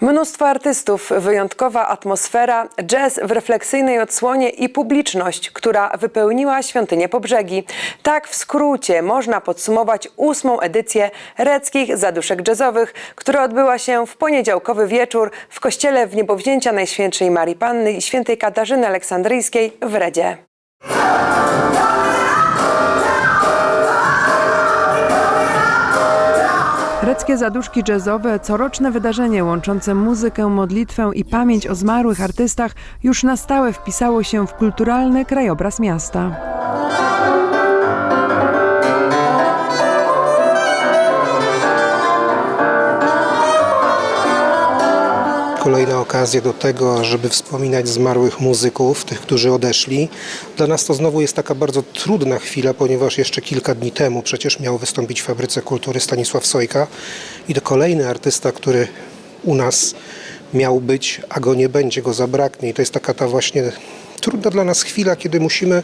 Mnóstwo artystów, wyjątkowa atmosfera, jazz w refleksyjnej odsłonie i publiczność, która wypełniła świątynię po brzegi. Tak w skrócie można podsumować ósmą edycję Reckich Zaduszek Jazzowych, która odbyła się w poniedziałkowy wieczór w kościele w niebowzięcia Najświętszej Marii Panny i Świętej Katarzyny Aleksandryjskiej w Redzie. Reckie Zaduszki Jazzowe, coroczne wydarzenie łączące muzykę, modlitwę i pamięć o zmarłych artystach, już na stałe wpisało się w kulturalny krajobraz miasta. Kolejna okazja do tego, żeby wspominać zmarłych muzyków, tych, którzy odeszli. Dla nas to znowu jest taka bardzo trudna chwila, ponieważ jeszcze kilka dni temu przecież miał wystąpić w Fabryce Kultury Stanisław Sojka i to kolejny artysta, który u nas miał być, a go nie będzie, go zabraknie. I to jest taka ta właśnie trudna dla nas chwila, kiedy musimy,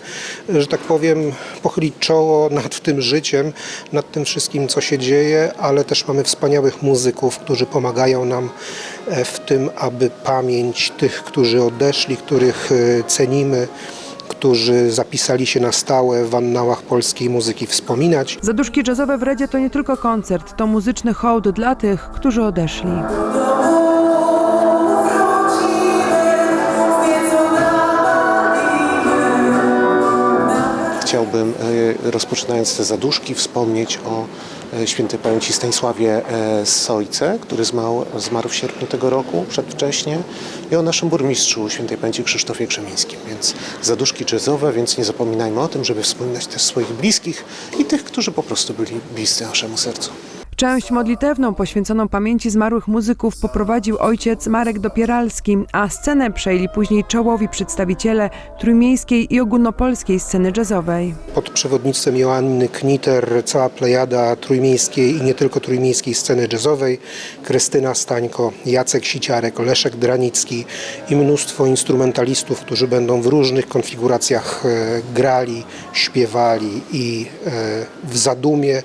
że tak powiem, pochylić czoło nad tym życiem, nad tym wszystkim, co się dzieje, ale też mamy wspaniałych muzyków, którzy pomagają nam e, w tym, aby pamięć tych, którzy odeszli, których e, cenimy, którzy zapisali się na stałe w annałach polskiej muzyki wspominać. Zaduszki Jazzowe w Redzie to nie tylko koncert, to muzyczny hołd dla tych, którzy odeszli. Chciałbym, e, rozpoczynając te zaduszki, wspomnieć o e, świętej pamięci Stanisławie e, Sojce, który zmarł, w sierpniu tego roku, przedwcześnie, i o naszym burmistrzu świętej pamięci Krzysztofie Krzemińskim. Więc zaduszki jazzowe, więc nie zapominajmy o tym, żeby wspominać też swoich bliskich i tych, którzy po prostu byli bliscy naszemu sercu. Część modlitewną poświęconą pamięci zmarłych muzyków poprowadził ojciec Marek Dopieralski, a scenę przejęli później czołowi przedstawiciele trójmiejskiej i ogólnopolskiej sceny jazzowej. Pod przewodnictwem Joanny Kniter cała plejada trójmiejskiej i nie tylko trójmiejskiej sceny jazzowej, Krystyna Stańko, Jacek Siciarek, Leszek Dranicki i mnóstwo instrumentalistów, którzy będą w różnych konfiguracjach e, grali, śpiewali i e, w zadumie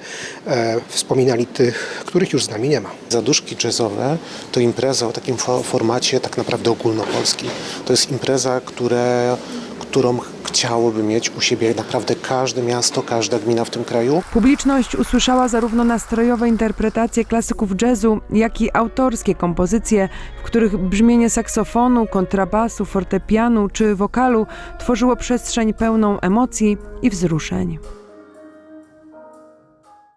e, wspominali tych, których już z nami nie ma. Zaduszki jazzowe to impreza o takim fo- formacie tak naprawdę ogólnopolskim. To jest impreza, które, którą chciałoby mieć u siebie naprawdę każde miasto, każda gmina w tym kraju. Publiczność usłyszała zarówno nastrojowe interpretacje klasyków jazzu, jak i autorskie kompozycje, w których brzmienie saksofonu, kontrabasu, fortepianu czy wokalu tworzyło przestrzeń pełną emocji i wzruszeń.